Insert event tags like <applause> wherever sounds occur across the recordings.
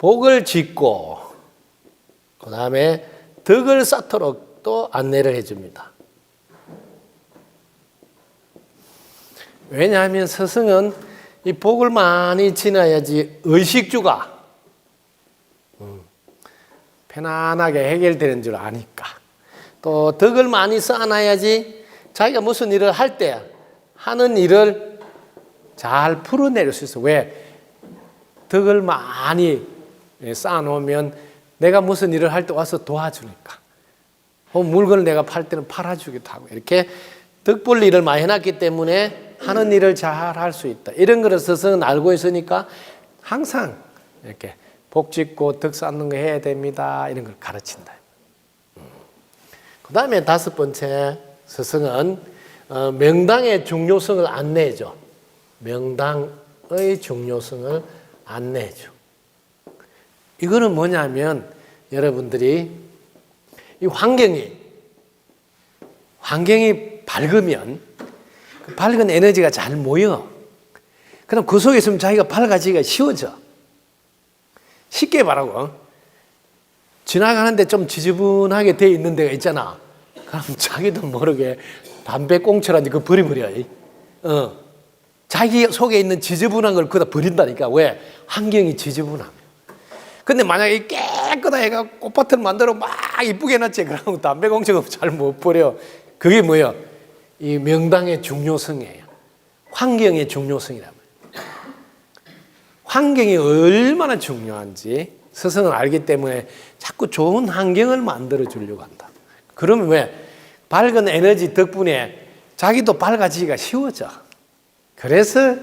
복을 짓고 그 다음에 덕을 쌓도록 또 안내를 해줍니다. 왜냐하면 스승은 이 복을 많이 지나야지 의식주가 음, 편안하게 해결되는 줄 아니까 또 덕을 많이 쌓아놔야지 자기가 무슨 일을 할 때 하는 일을 잘 풀어내릴 수 있어. 왜? 덕을 많이 쌓아놓으면 내가 무슨 일을 할 때 와서 도와주니까. 어, 물건을 내가 팔 때는 팔아주기도 하고 이렇게 덕볼 일을 많이 해놨기 때문에 하는 일을 잘 할 수 있다. 이런 거를 스승은 알고 있으니까 항상 이렇게 복 짓고 덕 쌓는 거 해야 됩니다. 이런 걸 가르친다. 그 다음에 다섯 번째 스승은 어, 명당의 중요성을 안내해줘. 명당의 중요성을 안내해줘. 이거는 뭐냐면 여러분들이 이 환경이 환경이 밝으면 그 밝은 에너지가 잘 모여. 그럼 그 속에 있으면 자기가 밝아지기가 쉬워져. 쉽게 말하고 지나가는데 좀 지저분하게 돼 있는 데가 있잖아. 그럼 <laughs> 자기도 모르게 담배 꽁초라든지 그 버려버려. 어. 자기 속에 있는 지저분한 걸 그다 버린다니까. 왜? 환경이 지저분하면. 근데 만약에 깨끗하게 해가 꽃밭을 만들어 막 이쁘게 해놨지. 그러면 담배 꽁초가 <laughs> 잘못 버려. 그게 뭐야? 이 명당의 중요성이에요. 환경의 중요성이란 말이에요. 환경이 얼마나 중요한지 스승은 알기 때문에 자꾸 좋은 환경을 만들어 주려고 한다. 그러면 왜? 밝은 에너지 덕분에 자기도 밝아지기가 쉬워져. 그래서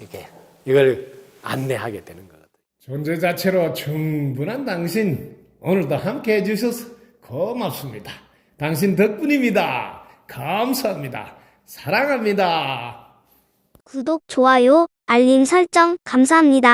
이게 이걸 안내하게 되는 거거든. 존재 자체로 충분한 당신 오늘도 함께 해주셔서 고맙습니다. 당신 덕분입니다. 감사합니다. 사랑합니다. 구독, 좋아요, 알림 설정 감사합니다.